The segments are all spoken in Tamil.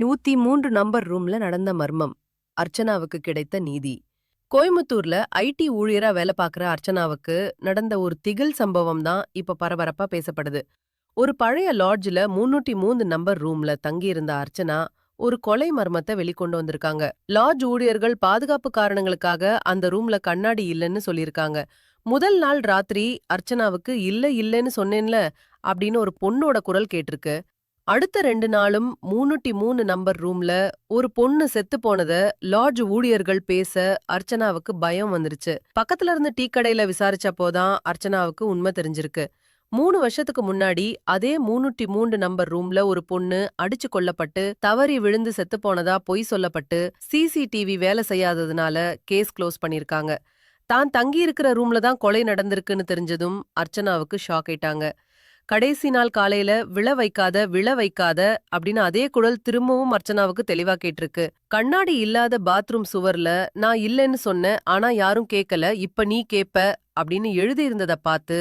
நூத்தி மூன்று நம்பர் ரூம்ல நடந்த மர்மம். அர்ச்சனாவுக்கு கிடைத்த நீதி. கோயம்புத்தூர்ல ஐடி ஊழியரா வேலை பார்க்குற அர்ச்சனாவுக்கு நடந்த ஒரு திகில் சம்பவம் தான் இப்ப பரபரப்பா பேசப்படுது. ஒரு பழைய லாட்ஜ்ல முன்னூத்தி மூணு நம்பர் ரூம்ல தங்கியிருந்த அர்ச்சனா ஒரு கொலை மர்மத்தை வெளிக்கொண்டு வந்திருக்காங்க. லாட்ஜ் ஊழியர்கள் பாதுகாப்பு காரணங்களுக்காக அந்த ரூம்ல கண்ணாடி இல்லைன்னு சொல்லியிருக்காங்க. முதல் நாள் ராத்திரி அர்ச்சனாவுக்கு இல்ல இல்லைன்னு சொன்னேன்ல அப்படின்னு ஒரு பொண்ணோட குரல் கேட்டிருக்கு. அடுத்த ரெண்டு நாளும் மூணுட்டி மூணு நம்பர் ரூம்ல ஒரு பொண்ணு செத்து போனத லாட்ஜ் ஊழியர்கள் பேச அர்ச்சனாவுக்கு பயம் வந்துருச்சு. பக்கத்துல இருந்து டீ கடையில விசாரிச்சப்போதான் அர்ச்சனாவுக்கு உண்மை தெரிஞ்சிருக்கு. மூணு வருஷத்துக்கு முன்னாடி அதே மூணுட்டி மூன்று நம்பர் ரூம்ல ஒரு பொண்ணு அடிச்சு கொல்லப்பட்டு தவறி விழுந்து செத்து போனதா பொய் சொல்லப்பட்டு சிசிடிவி வேலை செய்யாததுனால கேஸ் க்ளோஸ் பண்ணிருக்காங்க. தான் தங்கி இருக்கிற ரூம்ல தான் கொலை நடந்திருக்குன்னு தெரிஞ்சதும் அர்ச்சனாவுக்கு ஷாக் ஆயிட்டாங்க. கடைசி நாள் காலையில விழ வைக்காத விழ வைக்காத அப்படின்னு அதே குழல் திரும்பவும் அர்ச்சனாவுக்கு தெளிவா கேட்டிருக்கு. கண்ணாடி இல்லாத பாத்ரூம் சுவர்ல நான் இல்லைன்னு சொன்னேன் ஆனா யாரும் கேட்கல இப்ப நீ கேப்ப அப்படின்னு எழுதியிருந்தத பார்த்து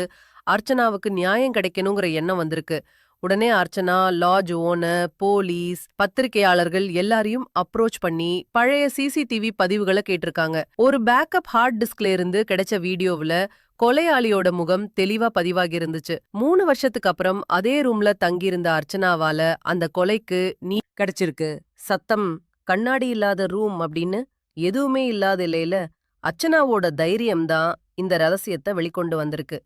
அர்ச்சனாவுக்கு நியாயம் கிடைக்கணுங்கிற எண்ணம் வந்திருக்கு. உடனே அர்ச்சனா லாட்ஜ் ஓனர் போலீஸ் பத்திரிகையாளர்கள் எல்லாரையும் அப்ரோச் பண்ணி பழைய சிசிடிவி பதிவுகளை கேட்டிருக்காங்க. ஒரு பேக்கப் ஹார்ட் டிஸ்க்ல இருந்து கிடைச்ச வீடியோவுல கொலையாளியோட முகம் தெளிவா பதிவாகி இருந்துச்சு. மூணு வருஷத்துக்கு அப்புறம் அதே ரூம்ல தங்கியிருந்த அர்ச்சனாவால அந்த கொலைக்கு நீ கிடைச்சிருக்கு. சத்தம் கண்ணாடி இல்லாத ரூம் அப்படின்னு எதுவுமே இல்லாத இல்லையில அர்ச்சனாவோட தைரியம் தான் இந்த ரகசியத்தை வெளிக்கொண்டு வந்திருக்கு.